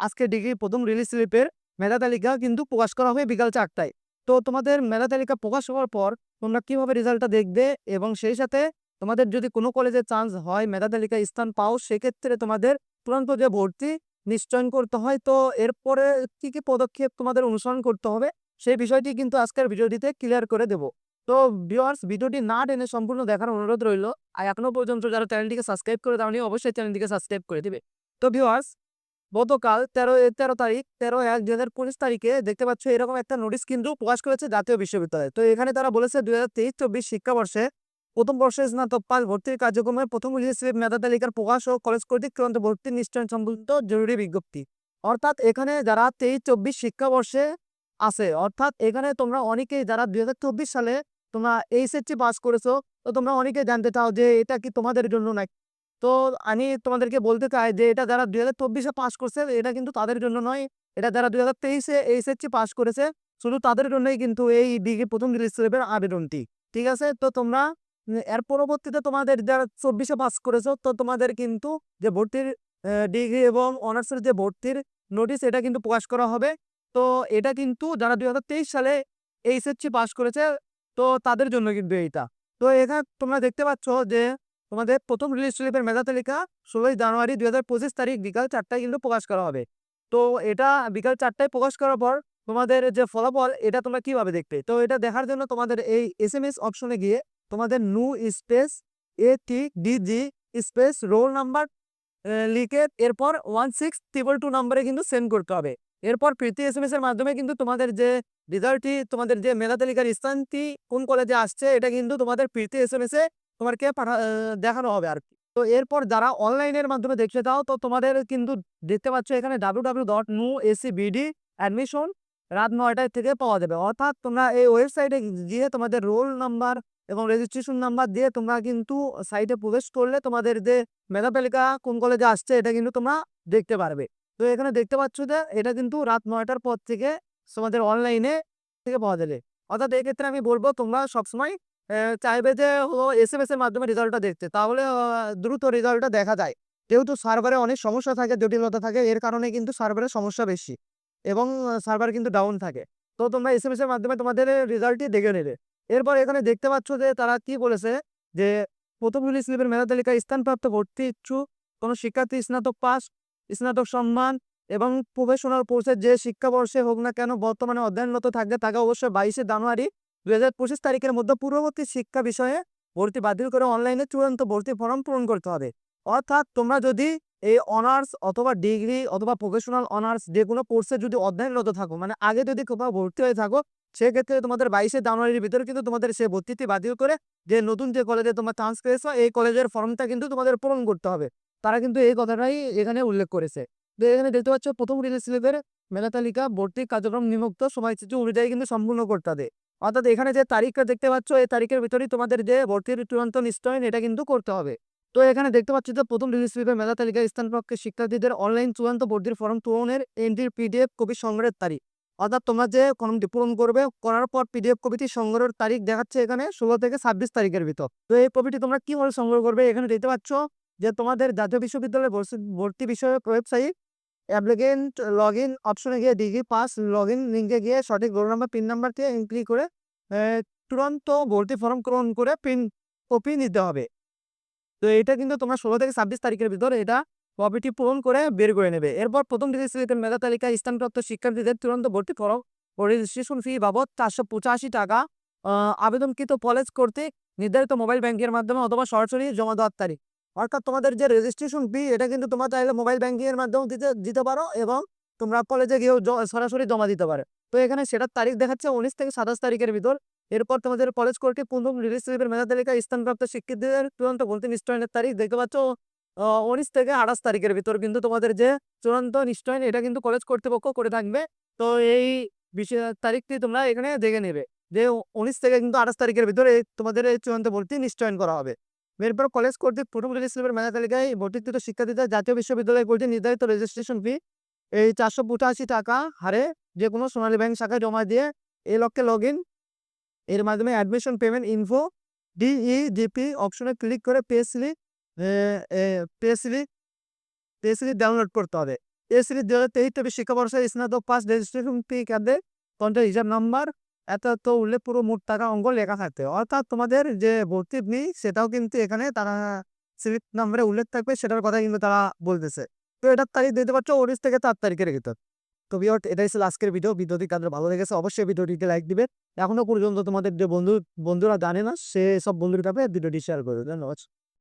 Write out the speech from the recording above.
আজকে ডিগ্রি প্রথম রিলিজ স্লিপের মেধা তালিকা কিন্তু প্রকাশ করা হবে বিকাল চারটায়। তো তোমাদের মেধা তালিকা প্রকাশ হওয়ার পর তোমরা কীভাবে রেজাল্টটা দেখবে এবং সেই সাথে তোমাদের যদি কোনো কলেজে চান্স হয় মেধা তালিকায় স্থান পাও, সেক্ষেত্রে তোমাদের চূড়ান্ত যে ভর্তি নিশ্চয়ন করতে হয়। তো এরপরে কি কি পদক্ষেপ তোমাদের অনুসরণ করতে হবে সেই বিষয়টি কিন্তু আজকের ভিডিওটিতে ক্লিয়ার করে দেব। তো ভিউয়ার্স ভিডিওটি না টেনে সম্পূর্ণ দেখার অনুরোধ রইল। আর এখনও পর্যন্ত যারা চ্যানেলটিকে সাবস্ক্রাইব করে দাওনি, অবশ্যই চ্যানেলটিকে সাবস্ক্রাইব করে দেবে। তো ভিউয়ার্স গতকাল তেরো তেরো তারিখ, তেরো এক দুই হাজার পঁচিশ তারিখে দেখতে পাচ্ছ এরকম একটা নোটিশ কিন্তু প্রকাশ করেছে জাতীয় বিশ্ববিদ্যালয়। তো এখানে তারা বলেছে দুই হাজার তেইশ চব্বিশ শিক্ষাবর্ষে প্রথম বর্ষে স্নাতক পাস ভর্তির কার্যক্রমে প্রথম রিলিজ মেধা তালিকার প্রকাশ ও কলেজ কর্তৃক চূড়ান্ত ভর্তি নিশ্চয়ন সম্বলিত জরুরি বিজ্ঞপ্তি। অর্থাৎ এখানে যারা তেইশ চব্বিশ শিক্ষাবর্ষে আছে, অর্থাৎ এখানে তোমরা অনেকেই যারা দুই হাজার চব্বিশ সালে তোমরা এইচএসসি পাস করেছ, তো তোমরা অনেকে জানতে চাও যে এটা কি তোমাদের জন্য নাকি তো আমি তোমাদেরকে বলতে চাই যে, এটা যারা দুই হাজার চব্বিশে পাস করছে, এটা কিন্তু তাদের জন্য নয়। এটা যারা দুই হাজার তেইশে এইচএসসি পাস করেছে, শুধু তাদের জন্যই কিন্তু এই ডিগ্রি প্রথম স্লিপের আবেদনটি। ঠিক আছে? তো তোমরা এর পরবর্তীতে তোমাদের যারা চব্বিশে পাস করেছ, তো তোমাদের কিন্তু যে ভর্তির ডিগ্রি এবং অনার্সের যে ভর্তির নোটিশ এটা কিন্তু প্রকাশ করা হবে। তো এটা কিন্তু যারা দুই হাজার তেইশ সালে এইচএসসি পাস করেছে, তো তাদের জন্য কিন্তু এইটা। তো এখানে তোমরা দেখতে পাচ্ছ যে তোমাদের প্রথম রিলিজ স্লিপের মেধা তালিকা ষোলোই জানুয়ারি দুই হাজার পঁচিশ তারিখ বিকাল চারটায় কিন্তু প্রকাশ করা হবে। তো এটা বিকাল চারটায় প্রকাশ করার পর তোমাদের যে ফলাফল, এটা তোমরা কীভাবে দেখবে? তো এটা দেখার জন্য তোমাদের এই এস এম এস অপশনে গিয়ে তোমাদের NU space A T DG space roll number লিখে এরপর ওয়ান সিক্স ট্রিপল টু নাম্বারে কিন্তু সেন্ড করতে হবে। এরপর প্রীতি এস এম এস এর মাধ্যমে কিন্তু তোমাদের যে রেজাল্টটি তোমাদের যে মেধা তালিকার স্থানটি কোন কলেজে আসছে, এটা কিন্তু তোমাদের প্রীতি এস এম এস এ তোমাকে পাঠা দেখানো হবে আর কি তো এরপর যারা অনলাইনের মাধ্যমে দেখতে চাও, তো তোমাদের কিন্তু দেখতে পাচ্ছ এখানে W W dot NU AC BD admission রাত নয়টায় থেকে পাওয়া যাবে। অর্থাৎ তোমরা এই ওয়েবসাইটে গিয়ে তোমাদের রোল নাম্বার এবং রেজিস্ট্রেশন নাম্বার দিয়ে তোমরা কিন্তু সাইটে প্রবেশ করলে তোমাদের যে মেধা তালিকা কোন কলেজে আসছে, এটা কিন্তু তোমরা দেখতে পারবে। তো এখানে দেখতে পাচ্ছ যে এটা কিন্তু রাত নয়টার পর থেকে তোমাদের অনলাইনে থেকে পাওয়া যাবে। অর্থাৎ এক্ষেত্রে আমি বলব তোমরা সবসময় চাইবে যে হলো এস এম এস এর মাধ্যমে রেজাল্টটা দেখতে। তাহলে দ্রুত রেজাল্টটা দেখা যায়। যেহেতু সার্ভারে অনেক সমস্যা থাকে, জটিলতা থাকে, এর কারণে কিন্তু সার্ভারের সমস্যা বেশি। এবং সার্ভার কিন্তু ডাউন থাকে। তো তোমরা এস এম এস এর মাধ্যমে তোমাদের রেজাল্টটি দেখে নেবে। এরপর এখানে দেখতে পাচ্ছ যে তারা কি বলেছে যে, প্রথম রিলিজ স্লিপের মেধা তালিকায় স্থানপ্রাপ্ত ভর্তি ইচ্ছুক, কোনো শিক্ষার্থী স্নাতক পাস, স্নাতক সম্মান এবং প্রফেশনাল কোর্সের যে শিক্ষাবর্ষে হোক না কেন বর্তমানে অধ্যয়নরত থাকবে, তাকে অবশ্যই বাইশে জানুয়ারি দুই পঁচিশ তারিখের মধ্যে পূর্ববর্তী শিক্ষা বিষয়ে ভর্তি বাতিল করে অনলাইনে চূড়ান্ত ভর্তি ফর্ম পূরণ করতে হবে। অর্থাৎ তোমরা যদি এই অনার্স অথবা ডিগ্রি অথবা প্রফেশনাল অনার্স যে কোনো কোর্সে যদি অধ্যয়নরত থাকো মানে আগে যদি কোথাও ভর্তি হয়ে থাকো, সেক্ষেত্রে তোমাদের বাইশে জানুয়ারির ভিতরে কিন্তু তোমাদের সেই ভর্তিটি বাতিল করে যে নতুন যে কলেজে তোমার চান্স পেয়েছ, এই কলেজের ফর্মটা কিন্তু তোমাদের পূরণ করতে হবে। তারা কিন্তু এই কথাটাই এখানে উল্লেখ করেছে। তো এখানে দেখতে পাচ্ছ, প্রথম রিলিজ স্লিপের মেধা তালিকা, ভর্তি কার্যক্রম নিমুক্ত সময়সূচি অনুযায়ী কিন্তু সম্পূর্ণ করতে হবে। অর্থাৎ এখানে যে তারিখটা দেখতে পাচ্ছ, এই তারিখের ভিতরেই তোমাদের যে ভর্তির চূড়ান্ত নিশ্চয়ন এটা কিন্তু করতে হবে। তো এখানে দেখতে পাচ্ছ যে প্রথম রিলিজ স্লিপের মেধা তালিকায় স্থানপ্রাপ্ত শিক্ষার্থীদের অনলাইন চূড়ান্ত ভর্তির ফর্ম পূরণের এন্ট্রির পিডিএফ কপি সংগ্রহের তারিখ। অর্থাৎ তোমরা যে ফর্মটি পূরণ করবে, করার পর পিডিএফ কপিটি সংগ্রহের তারিখ দেখাচ্ছে এখানে ষোলো থেকে ছাব্বিশ তারিখের ভিতর। তো এই কপিটি তোমরা কীভাবে সংগ্রহ করবে? এখানে দেখতে পাচ্ছ যে তোমাদের জাতীয় বিশ্ববিদ্যালয়ের ভর্তি বিষয়ক ওয়েবসাইট অ্যাপ্লিকেন্ট লগ ইন অপশনে গিয়ে ডিগ্রি পাস লগ ইন লিঙ্কে গিয়ে সঠিক রোল নাম্বার, পিন নাম্বার দিয়ে এন্ট্রি করে তুরন্ত ভর্তি ফর্ম পূরণ করে পিন কপি নিতে হবে। তো এটা কিন্তু তোমরা ষোলো থেকে ছাব্বিশ তারিখের ভিতরে এটা কপিটি পূরণ করে বের করে নেবে। এরপর প্রথম সিলেটের মেধা তালিকায় স্থানপ্রাপ্ত শিক্ষার্থীদের তুরন্ত ভর্তি ফর্ম ও রেজিস্ট্রেশন ফি বাবদ চারশো পঁচাশি টাকা আবেদনকৃত কলেজ কর্তৃক নির্ধারিত মোবাইল ব্যাংকের মাধ্যমে অথবা সরাসরি জমা দেওয়ার তারিখ। অর্থাৎ তোমাদের যে রেজিস্ট্রেশন ফি এটা কিন্তু তোমরা চাইলে মোবাইল ব্যাংকিং এর মাধ্যমে দিতে দিতে পারো এবং তোমরা কলেজে গিয়েও সরাসরি জমা দিতে পারো। তো এখানে সেটার তারিখ দেখাচ্ছে উনিশ থেকে সাতাশ তারিখের ভিতর। এরপর তোমাদের কলেজ কর্তৃক প্রথম রিলিজ স্লিপের মেধা তালিকায় স্থানপ্রাপ্ত শিক্ষার্থীদের চূড়ান্ত ভর্তি নিশ্চয়নের তারিখ দেখতে পাচ্ছ উনিশ থেকে আঠাশ তারিখের ভিতর কিন্তু তোমাদের যে চূড়ান্ত নিশ্চয়ন, এটা কিন্তু কলেজ কর্তৃপক্ষ করে থাকবে। তো এই বিশেষ তারিখটি তোমরা এখানে দেখে নেবে যে উনিশ থেকে কিন্তু আঠাশ তারিখের ভিতরে তোমাদের এই চূড়ান্ত ভর্তি নিশ্চয়ন করা হবে। এরপর কলেজ কর্তৃক প্রথম রিলিজ স্লিপের মেধা তালিকায় ভর্তিকৃত শিক্ষার্থীদের জাতীয় বিশ্ববিদ্যালয় কর্তৃক নির্ধারিত রেজিস্ট্রেশন ফি এই চারশো পঁচাশি টাকা হারে যে কোনো সোনালী ব্যাংক শাখায় জমা দিয়ে এই লক্ষ্যে লগ ইন এর মাধ্যমে অ্যাডমিশন পেমেন্ট ইনফো ডিই ডিপি অপশনে ক্লিক করে pay slip pay slip pay slip download করতে হবে। এ সিরিজ দু হাজার তেইশ চব্বিশ শিক্ষাবর্ষে স্নাতক পাস রেজিস্ট্রেশন ফি কার্ডে কন্ট্রাক্ট হিসাব নাম্বার এত তো উল্লেখ পুরো মোট টাকা অঙ্ক লেখা থাকতে। অর্থাৎ তোমাদের যে ভর্তি ফি সেটাও কিন্তু এখানে তারা স্লিপ নাম্বারে উল্লেখ থাকবে, সেটার কথা কিন্তু তারা বলতেছে। তো এটার তারিখ দিতে পারছ উনিশ থেকে চার তারিখের ভিতর। তো বিয়ট এটাই ছিল আজকের ভিডিও ভিডিওটি কাদের ভালো লেগেছে, অবশ্যই ভিডিওটিকে লাইক দিবে। এখনও পর্যন্ত তোমাদের যে বন্ধু, বন্ধুরা জানে না, সে সব বন্ধুর কাছে ভিডিওটি শেয়ার করবে ধন্যবাদ।